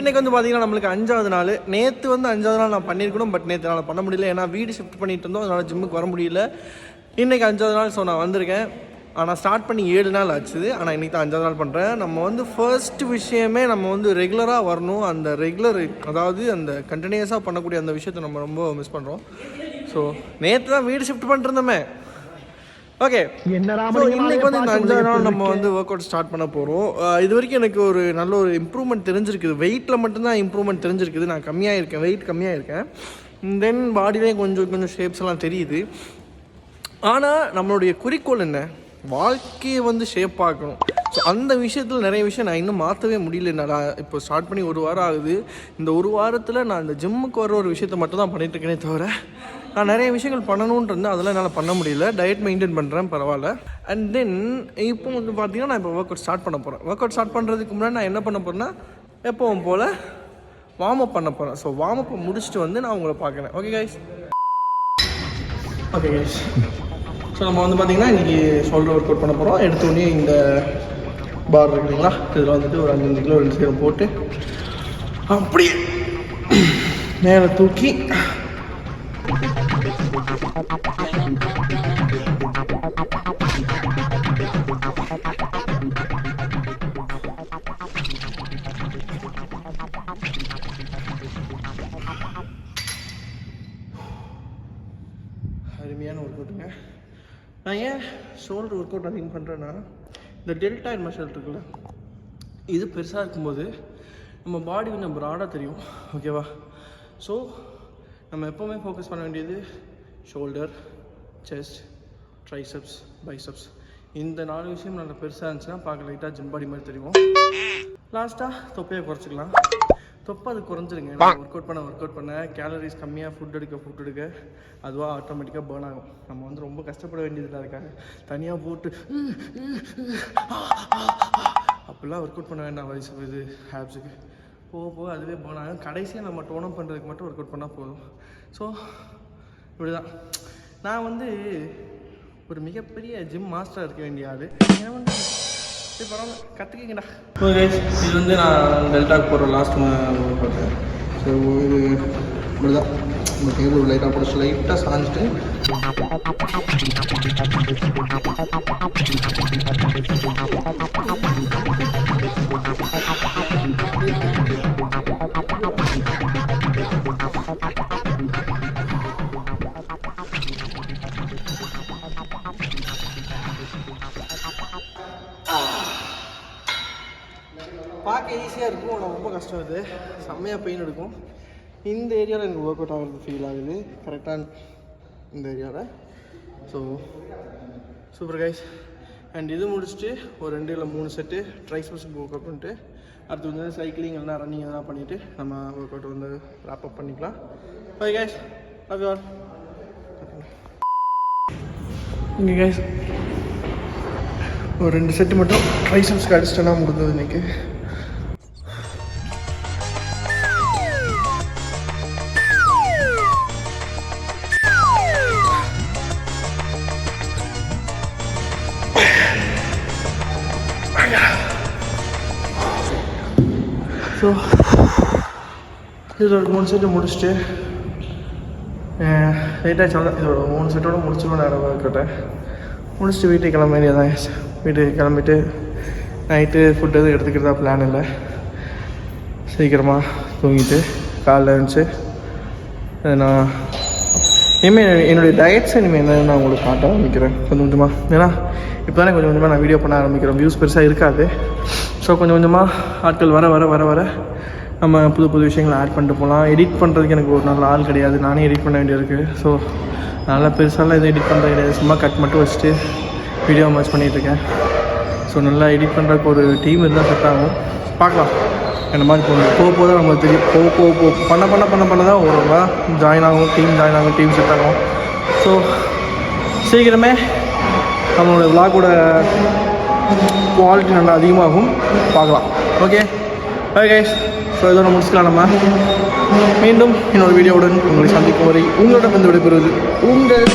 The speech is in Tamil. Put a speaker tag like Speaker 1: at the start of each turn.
Speaker 1: இன்றைக்கி வந்து பார்த்தீங்கன்னா நம்மளுக்கு அஞ்சாவது நாள். நேற்று வந்து அஞ்சாவது நாள் நான் பண்ணியிருக்கணும் பட் நேற்று நான் பண்ண முடியல. ஏன்னா வீடு ஷிஃப்ட் பண்ணிட்டு இருந்தோம் அதனால் ஜிம்முக்கு வர முடியல. இன்றைக்கி அஞ்சாவது நாள் ஸோ நான் வந்திருக்கேன். ஆனால் ஸ்டார்ட் பண்ணி ஏழு நாள் ஆச்சுது. ஆனால் இன்றைக்கி தான் அஞ்சாவது நாள் பண்ணுறேன் நம்ம வந்து ஃபர்ஸ்ட் விஷயமே நம்ம வந்து ரெகுலராக வரணும். அந்த ரெகுலர் அதாவது அந்த கண்டினியூஸாக பண்ணக்கூடிய அந்த விஷயத்தை நம்ம ரொம்ப மிஸ் பண்ணுறோம் ஸோ நேற்று தான் வீடு ஷிஃப்ட் பண்ணிருந்தோமே ஓகே இன்னைக்கு வந்து இந்த அஞ்சாவது நாள் நம்ம வந்து ஒர்க் அவுட் ஸ்டார்ட் பண்ண போகிறோம் இது வரைக்கும் எனக்கு ஒரு நல்ல ஒரு இம்ப்ரூவ்மெண்ட் தெரிஞ்சிருக்குது. வெயிட்டில் மட்டும்தான் இம்ப்ரூவ்மெண்ட் தெரிஞ்சிருக்குது. நான் கம்மியாக இருக்கேன் வெயிட் கம்மியாக இருக்கேன் தென் பாடியிலே கொஞ்சம் கொஞ்சம் ஷேப்ஸ் எல்லாம் தெரியுது. ஆனால் நம்மளுடைய குறிக்கோள் என்ன? வாழ்க்கையை வந்து ஷேப் ஆக்கணும். ஸோ அந்த விஷயத்தில் நிறைய விஷயம் நான் இன்னும் மாற்றவே முடியல. நான் இப்போ ஸ்டார்ட் பண்ணி ஒரு வாரம் ஆகுது. இந்த ஒரு வாரத்தில் நான் இந்த ஜிம்முக்கு வர ஒரு விஷயத்தை மட்டும் தான் பண்ணிட்டு இருக்கேனே தவிர நான் நிறைய விஷயங்கள் பண்ணணுன்ட்டு இருந்தேன் அதெல்லாம் என்னால் பண்ண முடியல. டயட் மெயின்டைன் பண்ணுறேன் பரவாயில்ல. அண்ட் தென் இப்போ வந்து பார்த்தீங்கன்னா நான் இப்போ ஒர்க் அவுட் ஸ்டார்ட் பண்ண போகிறேன் ஒர்க் அவுட் ஸ்டார்ட் பண்ணுறதுக்கு முன்னாடி நான் என்ன பண்ண போகிறேன்னா எப்பவும் போல் வார்ம் அப் பண்ண போகிறேன் ஸோ வார்ம் அப் முடிச்சுட்டு வந்து நான் உங்களை பார்க்குறேன். Okay guys okay guys so நம்ம வந்து பார்த்தீங்கன்னா இன்றைக்கி ஷோல்டர் ஒர்க் அவுட் பண்ண போகிறோம் எடுத்தோடனே இந்த பார் இருக்குங்களா இதில் வந்துட்டு ஒரு அஞ்சஞ்சு கிலோ ரெண்டு சீரம் போட்டு அப்படியே மேலே தூக்கி அருமையான ஒர்க் அவுட்டுங்க நான் ஏன் ஷோல்டர் ஒர்க் அவுட் அதிகம் பண்ணுறேன்னா இந்த டெல்டா மசில் இருக்குல்ல இது பெருசாக இருக்கும்போது நம்ம பாடி கொஞ்சம் ப்ராடாக தெரியும். ஓகேவா ஸோ நம்ம எப்போவுமே ஃபோக்கஸ் பண்ண வேண்டியது ஷோல்டர் செஸ்ட் ட்ரைசப்ஸ் பைசப்ஸ் இந்த நாலு விஷயம் நல்லா பெருசாக இருந்துச்சுன்னா பார்க்க லைட்டாக ஜிம் பாடி மாதிரி தெரியும். லாஸ்ட்டாக தொப்பையை குறைச்சிக்கலாம். தொப்பை அது குறைஞ்சிருங்க. ஒர்க் அவுட் பண்ண ஒர்க் அவுட் பண்ண கேலரிஸ் கம்மியாக ஃபுட் எடுக்க ஃபுட் எடுக்க அதுவாக ஆட்டோமேட்டிக்காக பேர்ன் ஆகும். நம்ம வந்து ரொம்ப கஷ்டப்பட வேண்டியதில்லை அதுக்காக தனியாக போட்டு அப்படிலாம் ஒர்க் அவுட் பண்ண வேண்டாம். வயசு இது ஹேப்ஸுக்கு போக போக அதுவே பேர்ன் ஆகும். கடைசியாக நம்ம டோனம் பண்ணுறதுக்கு மட்டும் ஒர்க் அவுட் பண்ணால் போதும். ஸோ இப்படி தான் நான் வந்து ஒரு மிகப்பெரிய ஜிம் மாஸ்டராக இருக்க வேண்டிய ஆள். என்ன வந்து சரி பரவாயில்ல கற்றுக்கிங்கடா ஓகே இது வந்து நான் டெல்டாக்கு போகிற லாஸ்ட் பார்த்தேன் ஸோ இது இப்படிதான். இந்த டேபிள் லைட்டாக பிடிச்சி லைட்டாக சாஞ்சிட்டு பார்க்க ஈஸியாக இருக்கும். ஆனால் ரொம்ப கஷ்டம் இது செம்மையாக பெயின் எடுக்கும். இந்த ஏரியாவில் எனக்கு ஒர்க் அவுட் ஆகிறது ஃபீல் ஆகுது. கரெக்டாக இந்த ஏரியாவில் ஸோ சூப்பர் கைஸ் அண்ட் இது முடிச்சுட்டு ஒரு ரெண்டு இல்லை மூணு செட்டு ட்ரைஸ்பஸ்க்கு ஒர்க் அவுட் பண்ணிட்டு அடுத்து வந்து சைக்கிளிங் எல்லாம் ரன்னிங் எல்லாம் பண்ணிவிட்டு நம்ம ஒர்க் அவுட் வந்து wrap up பண்ணிக்கலாம். Okay guys love you all இங்கே கைஸ் ஒரு ரெண்டு செட்டு மட்டும் ட்ரைசப்ஸ்க்கு அடிச்சிட்டேன்னா முடிஞ்சது இன்னைக்கு. ஸோ இதில் ஒரு மூணு செட்டு முடிச்சுட்டு லேட்டாக சொல்ல இதோட மூணு செட்டோட முடிச்சிடுவோம் நேரம் கேட்டேன். முடிச்சுட்டு வீட்டுக்கு கிளம்ப வேண்டியதான் வீட்டுக்கு கிளம்பிட்டு நைட்டு ஃபுட் எதுவும் எடுத்துக்கிறதா பிளான் இல்லை. சீக்கிரமாக தூங்கிட்டு காலைல இருந்துச்சு நான் இனிமேல் என்னுடைய டயட்ஸ் இனிமேல் என்னன்னு நான் உங்களுக்கு காட்ட ஆரம்பிக்கிறேன். கொஞ்சம் கொஞ்சமாக ஏன்னா இப்போ தானே கொஞ்சம் கொஞ்சமாக நான் வீடியோ பண்ண ஆரம்பிக்கிறேன் வியூஸ் பெருசாக இருக்காது. ஸோ கொஞ்சம் கொஞ்சமாக ஆட்கள் வர வர வர வர நம்ம புது புது விஷயங்களை ஆட் பண்ணிட்டு போகலாம். எடிட் பண்ணுறதுக்கு எனக்கு ஒரு நல்ல ஆள் கிடையாது. நானே எடிட் பண்ண வேண்டியது ஸோ நல்லா பெருசாலாம் எதுவும் எடிட் பண்ணுறது கிடையாது. சும்மா கட் மட்டும் வச்சுட்டு வீடியோ மேட்ச் பண்ணிகிட்ருக்கேன் ஸோ நல்லா எடிட் பண்ணுறதுக்கு ஒரு டீம் இருந்தால் செட் ஆகும். பார்க்கலாம். என்ன மாதிரி போகணும் போக போக தான் நம்மளுக்கு தெரியும். போக போக போக. பண்ண பண்ண பண்ண பண்ண தான் ஒரு ஜாயின் ஆகும் டீம் ஜாயின் ஆகும் டீம் செட் ஆகும். ஸோ சீக்கிரமே நம்மளோட விளாகோட குவாலிட்டி நல்லா அதிகமாகும். பார்க்கலாம். ஓகே ஓகே ஸோ இதோட முடிச்சுக்கலாம் நம்ம. மீண்டும் இன்னொரு வீடியோவுடன் உங்களை சந்திக்கும் வரை உங்களிடம் வந்து விடைபெறுவது உங்கள்